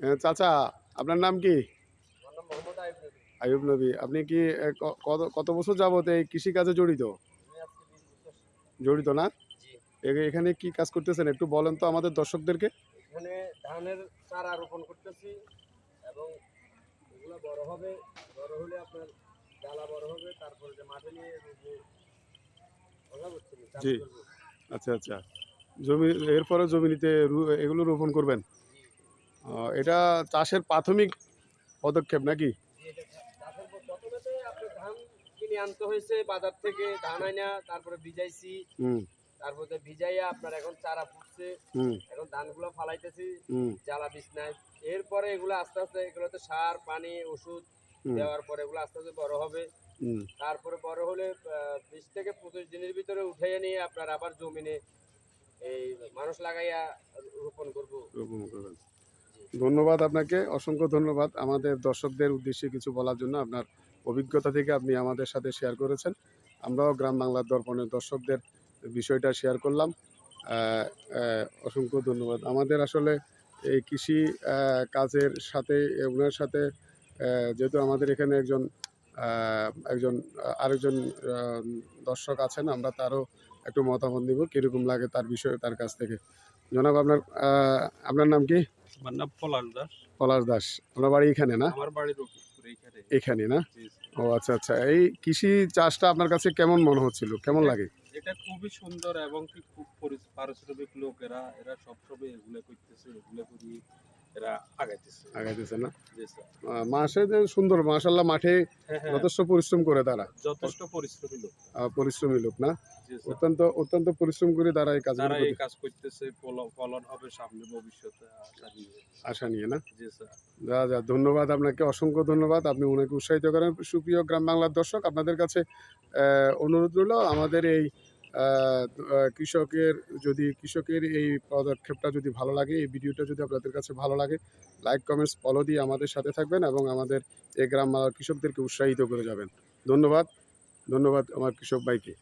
এ, চাচা আপনার নাম কি? আয়ুব নবী। আপনি কি কত কত বছর যাবত এই কৃষিকাজে জড়িত? জড়িত না? এখানে কি কাজ করতেছেন? একটু বলেন তো আমাদের দর্শকদেরকে। এখানে ধানের চারা রোপণ করতেছি এবং এগুলো বড় হবে। বড় হলে আপনার জ্বালা বড় হবে তারপরে যে মাঠে নিয়ে জি। আচ্ছা আচ্ছা। জমি এরপরে জমিতে রু- এগুলো রোপণ করবেন? এটা চাষের প্রাথমিক পদক্ষেপ নাকি? আনতে হয়েছে বাজার থেকে ধান আইনা তারপরে ভিজাইছি তারপরে ভিজাইয়া আপনার এখন চারা ফুটছে এখন ধানগুলো ফালাইতেছি জ্বালা বিছনায় এরপরে এগুলো আস্তে আস্তে এগুলোতে সার পানি ওষুধ দেওয়ার পরে এগুলো আস্তে আস্তে বড় হবে। তারপরে বড় হলে বিশ থেকে পঁচিশ দিনের ভিতরে উঠে নিয়ে আপনার আবার জমিনে এই মানুষ লাগাইয়া রোপণ করব। রোপণ করবেন। ধন্যবাদ আপনাকে, অসংখ্য ধন্যবাদ। আমাদের দর্শকদের উদ্দেশ্যে কিছু বলার জন্য আপনার অভিজ্ঞতা থেকে আপনি আমাদের সাথে শেয়ার করেছেন। আমরাও গ্রাম বাংলার দর্পণের দর্শকদের বিষয়টা শেয়ার করলাম। অসংখ্য ধন্যবাদ। আমাদের আসলে এই কৃষি কাজের সাথে ওনার সাথে যেহেতু আমাদের এখানে একজন একজন, আরেকজন দর্শক আছেন, আমরা তারও একটু মতামত নিব, কীরকম লাগে তার বিষয়ে, তার কাছ থেকে। জনাব, আপনার আপনার নাম কি? আমার নাম পলাশ দাস। পলাশ দাস। আপনার বাড়ি এখানে না? আমার বাড়ি রকিবপুর এখানে না। ও আচ্ছা আচ্ছা। এই কৃষি চাষটা আপনার কাছে কেমন মনে হচ্ছিল? কেমন লাগে? এটা খুবই সুন্দর এবং কি খুব পরি- পারিশ্রমিক লোকেরা এরা সবসময় এগুলো করতেছে এগুলো করি। এরা আগাইতেছে। আগাইতেছে না? জি, স্যার। আহ, মাসে যে সুন্দর মাসাল্লাহ মাঠে যথেষ্ট পরিশ্রম করে তারা। যথেষ্ট পরিশ্রমী লোক। পরিশ্রমী লোক না? অত্যন্ত অত্যন্ত পরিশ্রম করে তারা এই কাজগুলো তারা এই কাজ করতেছে ফলন হবে সামনে ভবিষ্যতে আশা নিয়ে। না? যা যা ধন্যবাদ আপনাকে অসংখ্য ধন্যবাদ। আপনি ওনাকে উৎসাহিত করেন। সুপ্রিয় গ্রাম বাংলার দর্শক আপনাদের কাছে অনুরোধ রইল আমাদের এই কৃষকের যদি, কৃষকের এই পদক্ষেপটা যদি ভালো লাগে, এই ভিডিওটা যদি আপনাদের কাছে ভালো লাগে লাইক কমেন্টস ফলো দিয়ে আমাদের সাথে থাকবেন এবং আমাদের এই গ্রাম কৃষকদেরকে উৎসাহিত করে যাবেন। ধন্যবাদ ধন্যবাদ আমার কৃষক ভাইকে।